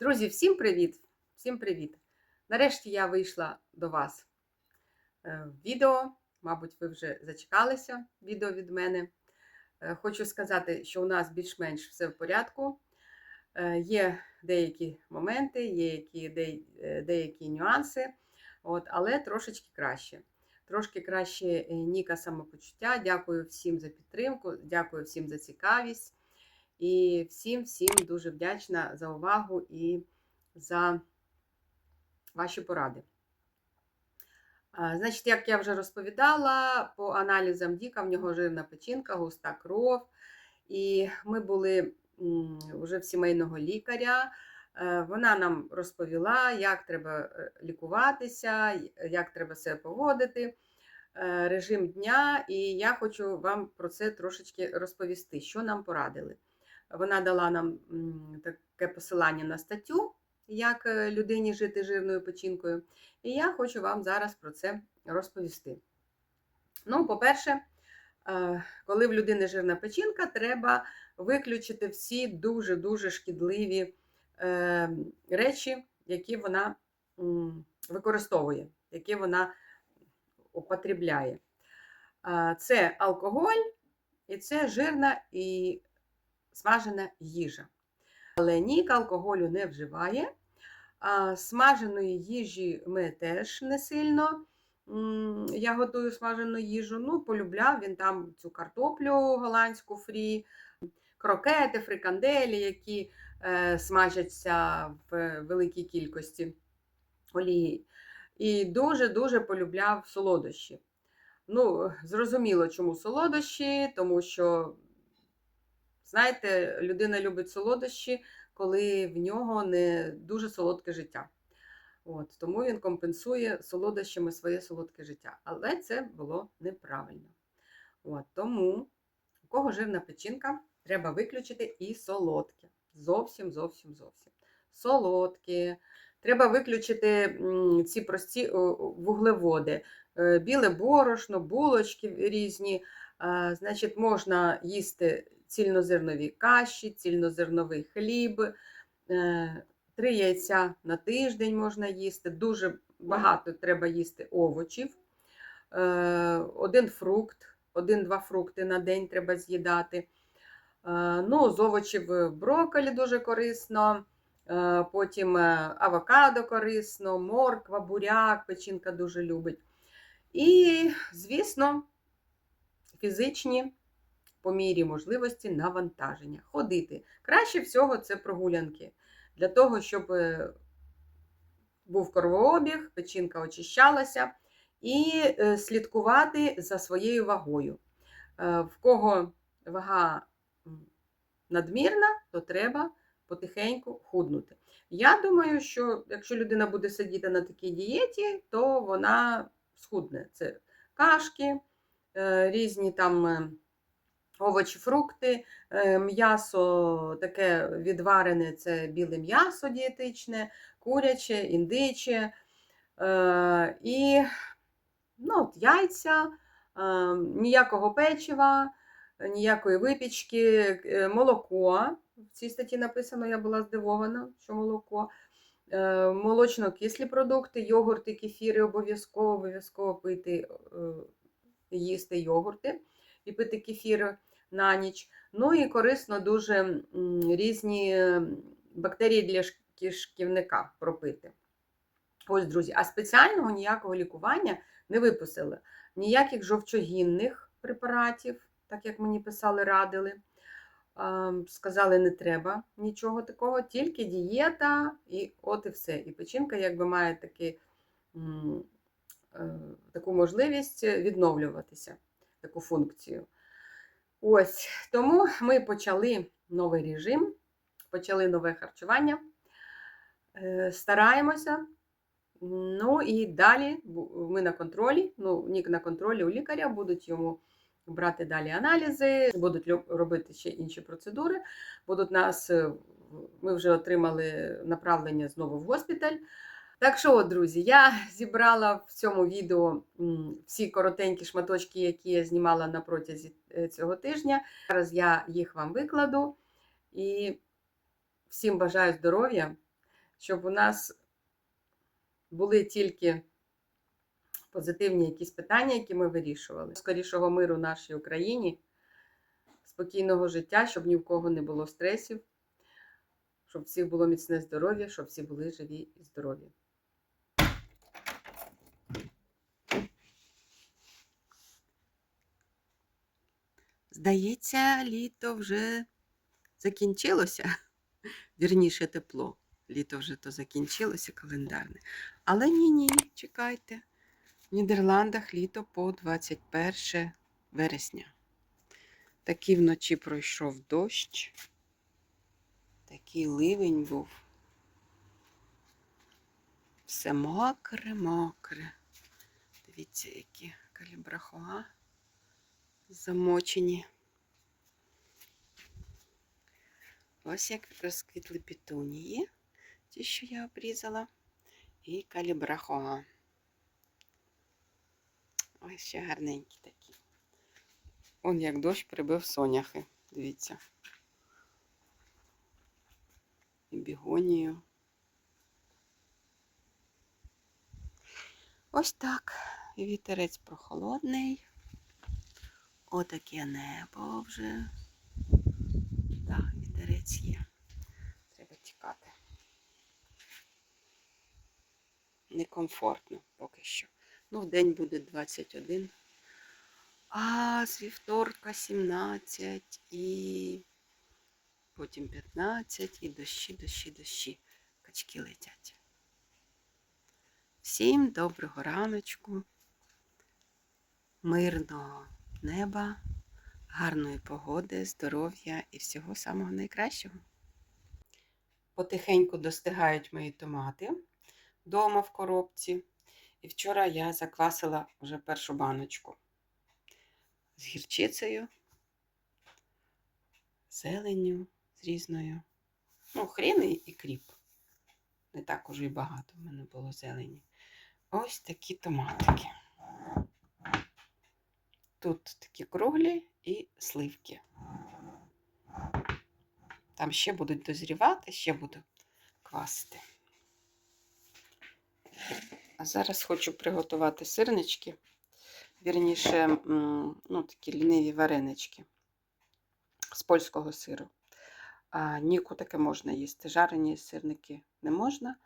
Друзі, всім привіт! Всім привіт! Нарешті я вийшла до вас е, в відео. Мабуть, ви вже зачекалися відео від мене. Е, Хочу сказати, що у нас більш-менш все в порядку. Е, Є деякі моменти, є які, де- деякі нюанси, от, але трошечки краще. Трошки краще Ніка самопочуття. Дякую всім за підтримку, дякую всім за цікавість. І всім всім дуже вдячна за увагу і за ваші поради. Значить, як я вже розповідала, по аналізам Діка в нього жирна печінка, густа кров. І ми були вже в сімейного лікаря. Е, Вона нам розповіла, як треба е, лікуватися, як треба себе поводити, е, режим дня. І я хочу вам про це трошечки розповісти, що нам порадили. Вона дала нам таке посилання на статтю, як е, людині жити жирною печінкою. І я хочу вам зараз про це розповісти. Ну, по-перше, е, коли в людини жирна печінка, треба виключити всі дуже-дуже шкідливі е, речі, які вона використовує, які вона употребляє. Це алкоголь, і це жирна і смажена їжа. Але Нік алкоголю не вживає. А смаженої їжі ми теж не сильно. Я готую смажену їжу. Ну, полюбляв він там цю картоплю голландську фрі, крокети, фриканделі, які е, смажаться в великій кількості олії. І дуже-дуже полюбляв солодощі. Ну, зрозуміло, чому солодощі, тому що, знаєте, людина любить солодощі, коли в нього не дуже солодке життя. От, тому він компенсує солодощами своє солодке життя. Але це було неправильно. От, тому, у кого жирна печінка, треба виключити і солодке. Зовсім, зовсім, зовсім. Солодке. Треба виключити ці прості вуглеводи, Е, біле борошно, булочки різні. Значить, можна їсти цільнозернові каші, цільнозерновий хліб, е, три яйця на тиждень можна їсти. Дуже багато треба їсти овочів. Е, Один фрукт, один-два фрукти на день треба з'їдати. Е, Ну, з овочів брокколі дуже корисно. Потім авокадо корисно, морква, буряк, печінка дуже любить. І, звісно, фізичні по мірі можливості навантаження. Ходити. Краще всього це прогулянки. Для того, щоб е, був кровообіг, печінка очищалася, і е, слідкувати за своєю вагою. Е, В кого вага надмірна, то треба потихеньку худнути. Я думаю, що якщо людина буде сидіти на такій дієті, то вона схудне. Це кашки, різні там овочі, фрукти, е, м'ясо таке відварене це біле м'ясо дієтичне, куряче, індиче. Е, І ну, от, яйця, е, ніякого печива, ніякої випічки, молоко. В цій статті написано, я була здивована, що молоко. Молочно-кислі продукти, йогурти, кефіри обов'язково, обов'язково пити, їсти йогурти і пити кефір на ніч. Ну і корисно дуже різні бактерії для шк- кишківника пропити. Ось, друзі, а спеціального ніякого лікування не виписали. Ніяких жовчогінних препаратів, так як мені писали, радили. Сказали, не треба нічого такого, тільки дієта, і от і все. І печінка якби має таки, е, таку можливість відновлюватися, таку функцію. Ось, тому ми почали новий режим, почали нове харчування, Е, стараємося. Ну і далі ми на контролі, ну, Нік на контролі у лікаря, будуть йому брати далі аналізи, будуть робити ще інші процедури. Будуть нас, е, ми вже отримали направлення знову в госпіталь. Так що, от, друзі, я зібрала в цьому відео всі коротенькі шматочки, які я знімала на протязі е, цього тижня. Зараз я їх вам викладу і всім бажаю здоров'я. щоб у нас були тільки позитивні якісь питання, які ми вирішували. Скорішого миру нашій Україні, спокійного життя, щоб ні в кого не було стресів, щоб всіх було міцне здоров'я, щоб всі були живі і здорові. Здається, літо вже закінчилося. Вірніше тепло. Літо вже то закінчилося календарне. Але ні-ні, чекайте. В Нідерландах літо по 21 вересня. Такий вночі пройшов дощ. Такий ливень був. Все мокре, мокре. Дивіться, які калібрахоа замочені. Ось як розквітли петунії, ті, що я обрізала, і калібрахоа. Ось ще гарненькі такі. Он як дощ прибив соняхи. Дивіться. І бігонію. Ось так. Вітерець прохолодний. Отаке небо вже. Так, вітерець є. Треба тікати. Некомфортно поки що. Ну, в день буде 21. А з вівторка 17 і потім 15 і дощі, дощі, дощі. Качки летять. Всім доброго раночку, мирного неба, гарної погоди, здоров'я і всього самого найкращого. Потихеньку достигають мої томати вдома в коробці. І вчора я заквасила вже першу баночку з гірчицею, зеленню з різною. Ну, хрін і кріп. Не так уже і багато в мене було зелені. Ось такі томатики. Тут такі круглі і сливки. Там ще будуть дозрівати, ще буду квасити. А зараз хочу приготувати сирнички, вірніше, ну, такі ліниві варенички з польського сиру. А ніку таке можна їсти. Жарені сирники не можна.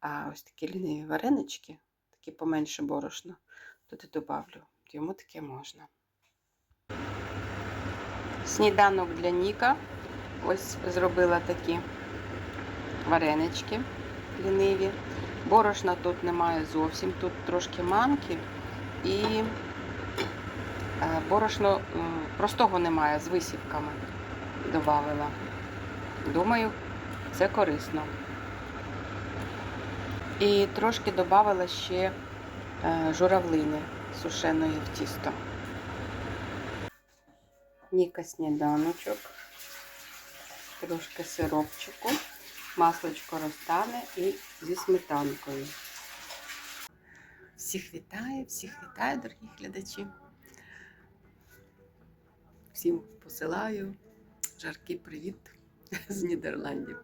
А ось такі ліниві варенички, такі поменше борошна, туди добавлю. Йому таке можна. Сніданок для Ніка. Ось зробила такі варенички ліниві. Борошна тут немає зовсім, тут трошки манки і борошно простого немає, з висівками додавила. Думаю, це корисно. І трошки додавала ще журавлини сушеної в тісто. Ніка сніданочок, трошки сиропчику маслочко розтане і зі сметанкою. Всіх вітаю, всіх вітаю, дорогі глядачі. Всім посилаю жаркий привіт з Нідерландів.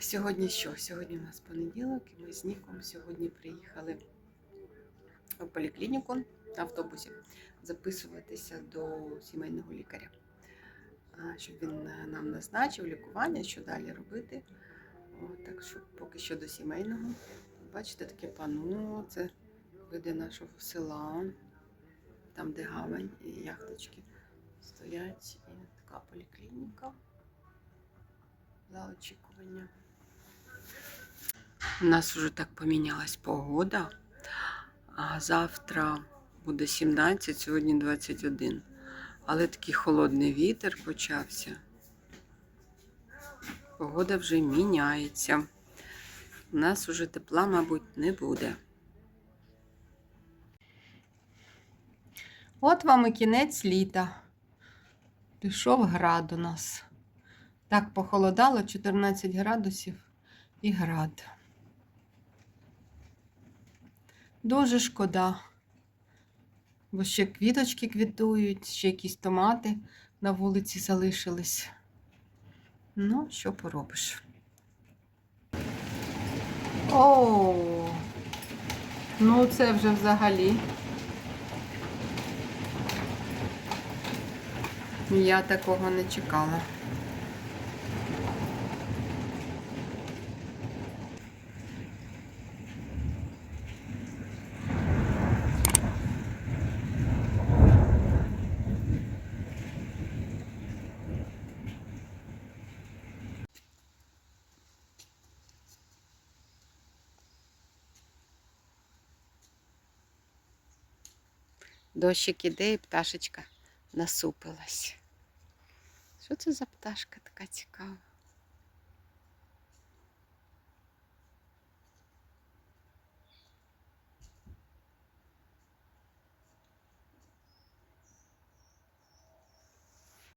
Сьогодні що? Сьогодні у нас понеділок, і ми з Ніком сьогодні приїхали в поліклініку на автобусі записуватися до сімейного лікаря щоб він е, нам назначив лікування, що далі робити. От, так що поки що до сімейного. Бачите, таке панно, це види нашого села, там, де гавань і яхточки стоять. І така поліклініка за очікування. У нас вже так помінялась погода, а завтра буде 17, сьогодні 21. Але такий холодний вітер почався. Погода вже міняється. У нас уже тепла, мабуть, не буде. От вам і кінець літа. Пішов град у нас. Так похолодало 14 градусів і град. Дуже шкода бо ще квіточки квітують, ще якісь томати на вулиці залишились. Ну, що поробиш? О, ну це вже взагалі. Я такого не чекала. Дощик іде і пташечка насупилась. Що це за пташка така цікава?